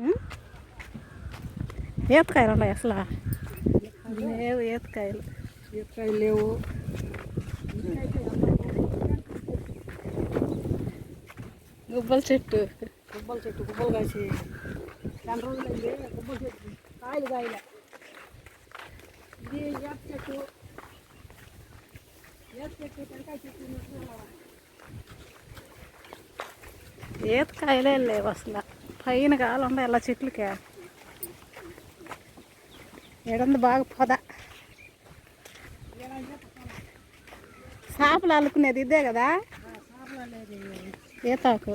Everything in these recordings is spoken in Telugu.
ఉం? ఈతకాయలు ఉన్నాయి అసలు లేవు ఈతకాయలు ఈతకాయలు లేవు గుబ్బల చెట్టు గుబ్బల చెట్టు గుబ్బలు కాసి రెండు రోజులైంది గుబ్బల చెట్టు కాయలు కాయలే ఇది ఏప చెట్టు ఏప చెట్టు టెంకాయ చెట్టు ఉన్నట్టు ఈతకాయలే లేవు అసలు. పైన కాలు ఉండే అలా చెట్లకే. ఎడంది బాగా పొద. చేపలు అల్లుకునేది ఇదే కదా? ఈతాకు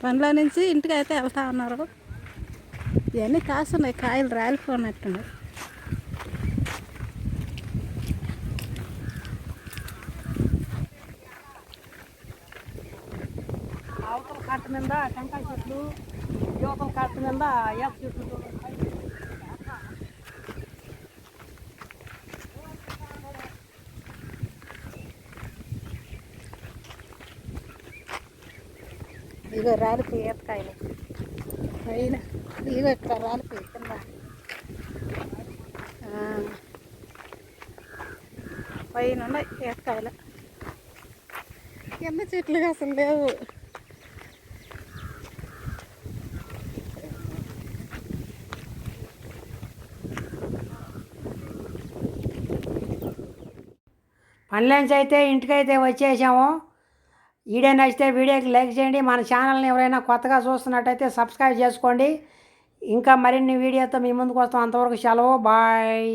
పనిలో నుంచి ఇంటికి అయితే వెళ్తా ఉన్నారు. ఇవన్నీ కాస్తున్నాయి కాయలు రాలిపోయినట్టున్నాయి అవతల కట్ట మీద టెంకాయ చెట్లు యువతల కట్ట మీద ఏప చెట్లు ఇగో రాలిపోయి ఈతకాయలు పైన ఇవి ఇక్కడ రాలిపోయి కింద పైన ఉన్నాయి ఈతకాయలు కింద చెట్లు అసలు లేవు. పనిలోంచి అయితే ఇంటికైతే వచ్చేసాము. వీడియో నచ్చితే వీడియోకి లైక్ చేయండి. మన ఛానల్ని ఎవరైనా కొత్తగా చూస్తున్నట్టయితే సబ్స్క్రైబ్ చేసుకోండి. ఇంకా మరిన్ని వీడియోతో మీ ముందుకు వస్తాం. అంతవరకు సెలవు. బాయ్.